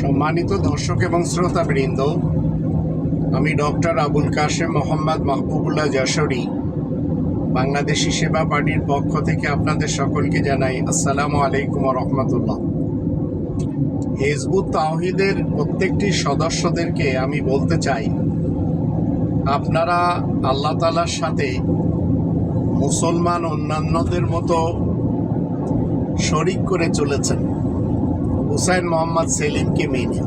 সম্মানিত দর্শক এবং শ্রোতাবৃন্দ, আমি ডক্টর আবুল কাশেম মোহাম্মদ মাহবুবুল্লাহ যশোরী, বাংলাদেশি সেবা পার্টির পক্ষ থেকে আপনাদের সকলকে জানাই আসসালামু আলাইকুম রহমতুল্লাহ। হেজবুত তাওহিদের প্রত্যেকটি সদস্যদেরকে আমি বলতে চাই, আপনারা আল্লাহ তালার সাথে মুসলমান অন্যান্যদের মতো শরিক করে চলেছেন। হুসাইন মোহাম্মদ সেলিমকে মেনে।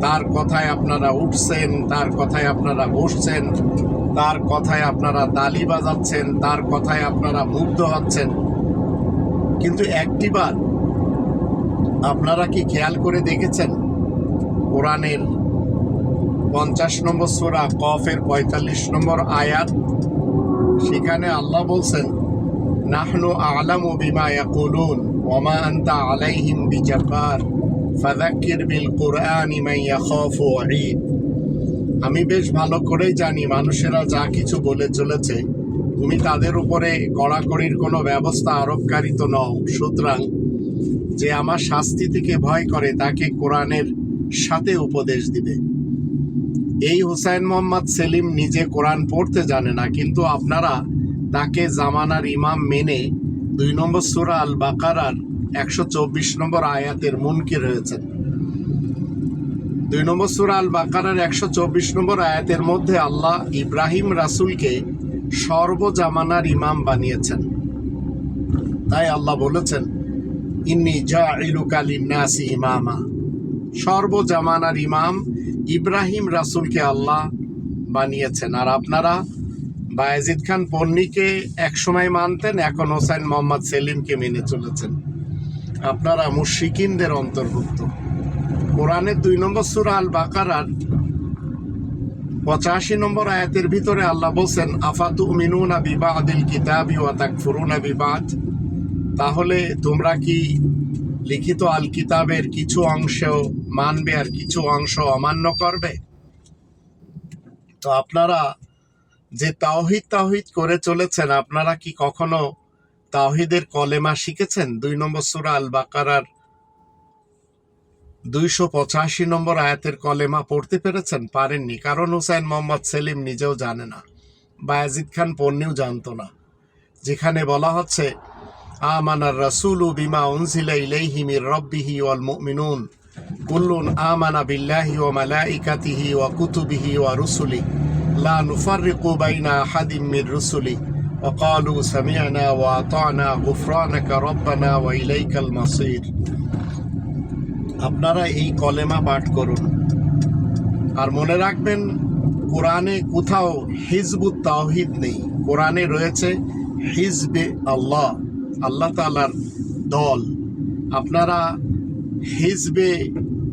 তার কথায় আপনারা উঠছেন, তার কথায় আপনারা বসছেন, তার কথায় আপনারা তালি বাজাচ্ছেন, তার কথায় আপনারা মুগ্ধ হচ্ছেন। কিন্তু একটিবার আপনারা কি খেয়াল করে দেখেছেন? কোরআনের পঞ্চাশ নম্বর সোরা, কফের পঁয়তাল্লিশ নম্বর আয়াত, সেখানে আল্লাহ বলছেন নাহনু আলামু বিমা ইয়াকুলুন ওমা আনতা আলাইহিম বিজাব্বার, ফাযাক্কির বিল কুরআনি মান ইয়াখাফু ওয়াঈদ আমি বেশ ভালো করেই জানি মানুষেরা যা কিছু বলে চলেছে, তুমি তাদের উপরে কড়াকড়ির কোনো ব্যবস্থা আরোপকারী তো নও। সুতরাং যে আমার শাস্তি থেকে ভয় করে, তাকে কোরআনের সাথে উপদেশ দিবে। এই হুসাইন মোহাম্মদ সেলিম নিজে কোরআন পড়তে জানে না, কিন্তু আপনারা তাকে জামানার ইমাম মেনে দুই নম্বর সুরা আল বাকারার একশো চব্বিশ নম্বর আয়াতের মুনকে রয়েছেন দুই নম্বর সুরা আল বাকারার একশো চব্বিশ নম্বর আয়াতের মধ্যে আল্লাহ ইব্রাহিম রাসুলকে সর্বজামানার ইমাম বানিয়েছেন। তাই আল্লাহ বলেছেন, ইন্নি জা ইলুকালিনাসি ইমামা। সর্বজামানার ইমাম ইব্রাহিম রাসুলকে আল্লাহ বানিয়েছেন। আর আপনারা বায়েজিদ খান পন্নিকে একসময় মানতেন, এখন হোসাইন মোহাম্মদ সেলিমকে মেনে চলেছেন। আপনারা মুশিকিনদের অন্তর্ভুক্ত। কোরআনের দুই নম্বর সুরা আল বাকারার পঁচাশি নম্বর আয়াতের ভিতরে আল্লাহ বলছেন আফাতু মিনুনা বিবাদিল কিতাবি ওয়া তাকফুরুনা বিবাদ? তাহলে তোমরা কি লিখিত আল কিতাবের কিছু অংশ মানবে আর কিছু অংশ অমান্য করবে? তো আপনারা যে তাওহিদ তাওহিদ করে চলেছেন, আপনারা কি কখনো তাওহিদের কলেমা শিখেছেন? দুই নম্বর সুরা আল বাকারার দুইশো পঁচাশি নম্বর আয়াতের কলেমা পড়তে পেরেছেন? পারেননি। কারণ হুসাইন মোহাম্মদ সেলিম নিজেও জানে না বায়াজিদ খান পন্নিও জানতো না। যেখানে বলা হচ্ছে আমানার রাসূলু বিমা উনজিলা ইলাইহি রাব্বিহি ওয়াল মুমিনুন। কুল্লুন আমানা বিল্লাহি ওয়া মালাইকাতিহি ওয়া কুতুবিহি ওয়া রুসুলি লা নুফাররিকু বাইনা আহাদিম মির রুসুলি وقالوا سمعنا وأطعنا غفرانك ربنا وإليك المصير আপনারা এই কলেমা পাঠ করুন আর মনে রাখবেন কোরআনে কোথাও হিজবুত তাওহিদ নেই কোরআনে রয়েছে হিজবে আল্লাহ আল্লাহ তালার দল আপনারা হিজবে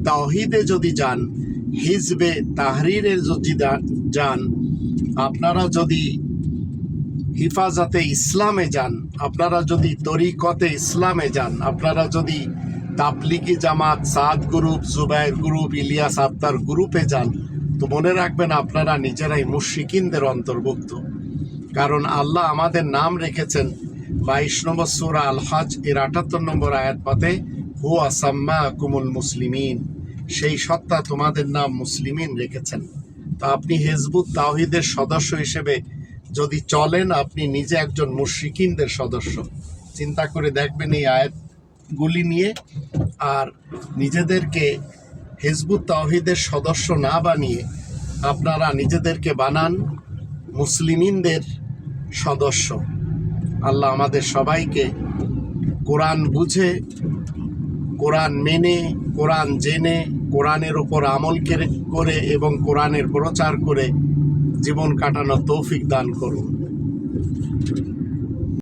তাওহিদে যদি যান হিজবে তাহরিরে যদি দা- যান আপনারা যদি হিফাজতে ইসলামে যান, আপনারা যদি তরিকতে ইসলামে যান, আপনারা যদি তাবলিগি জামাত, সাদ গ্রুপ, জুবাইর গ্রুপ, ইলিয়াস আত্মার গ্রুপে যান, তো মনে রাখবেন আপনারা নিজেরাই মুশিকিনদের অন্তর্ভুক্ত। কারণ আল্লাহ আমাদের নাম রেখেছেন বাইশ নম্বর সুরা আল হজ এর আটাত্তর নম্বর আয়াত পাতে, হুয়া সাম্মা কুমুল মুসলিমিন সেই সত্তা তোমাদের নাম মুসলিমিন রেখেছেন। তা আপনি হেজবুত তাওহিদের সদস্য হিসেবে যদি চলেন, আপনি নিজে একজন মুশরিকিনদের সদস্য। চিন্তা করে দেখবেন এই আয়াতগুলি নিয়ে আর নিজেদেরকে হেজবুত তাওহিদের সদস্য না বানিয়ে আপনারা নিজেদেরকে বানান মুসলিমিনদের সদস্য। আল্লাহ আমাদের সবাইকে কোরআন বুঝে, কোরআন মেনে, কোরআন জেনে কোরআনের ওপর আমল কেরে- এবং কোরআনের প্রচার করে জীবন কাটানোর তৌফিক দান করুন।